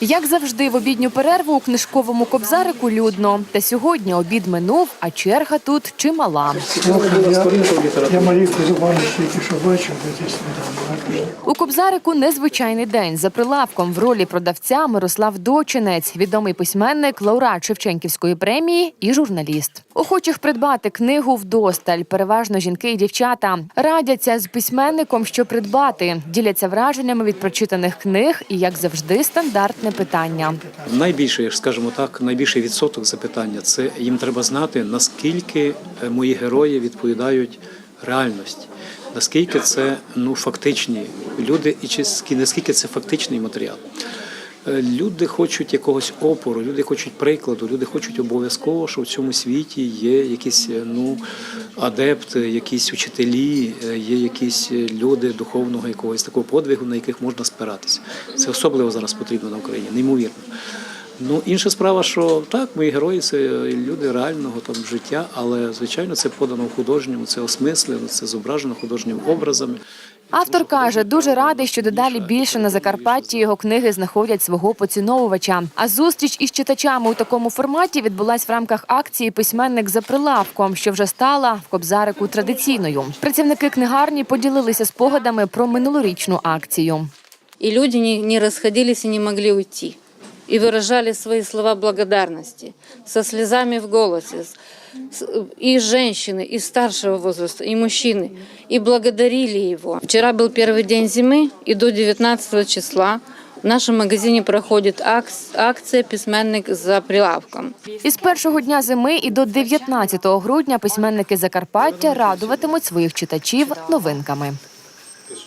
Як завжди, в обідню перерву у книжковому кобзарику людно. Та сьогодні обід минув, а черга тут чимала. Я Марійку Зубану тільки що бачив. У кобзарику незвичайний день. За прилавком в ролі продавця Мирослав Дочинець, відомий письменник, лауреат Шевченківської премії і журналіст. Охочих придбати книгу вдосталь, переважно жінки і дівчата. Радяться з письменником, що придбати, діляться враженнями від прочитаних книг і, як завжди, стандартне питання. Найбільше, скажімо так, найбільший відсоток запитання це їм треба знати, наскільки е, мої герої відповідають реальності, наскільки це ну фактичні люди, і чи скі- наскільки це фактичний матеріал. Е, Люди хочуть якогось опору, люди хочуть прикладу, люди хочуть обов'язково, що в цьому світі є якісь е, ну, адепти, якісь учителі, е, є якісь люди духовного якогось такого подвигу, на яких можна спиратися. Це особливо зараз потрібно на Україні, неймовірно. Ну, інша справа, що так, мої герої це люди реального там життя, але звичайно це подано в художньому, це осмислено, це зображено художніми образами. Автор каже, дуже радий, що дедалі більше на Закарпатті його книги знаходять свого поціновувача. А зустріч із читачами у такому форматі відбулась в рамках акції Письменник за прилавком, що вже стала в Кобзарику традиційною. Працівники книгарні поділилися спогадами про минулорічну акцію. И люди не, не расходились и не могли уйти И выражали свои слова благодарности со слезами в голосе. С- с- И женщины, и старшего возраста, и мужчины. И благодарили его. Вчера был первый день зимы, и до 19 числа в нашем магазине проходит акс- акция «Письменник за прилавком». Із першого дня зими і до 19 грудня письменники Закарпаття радуватимуть своїх читачів новинками.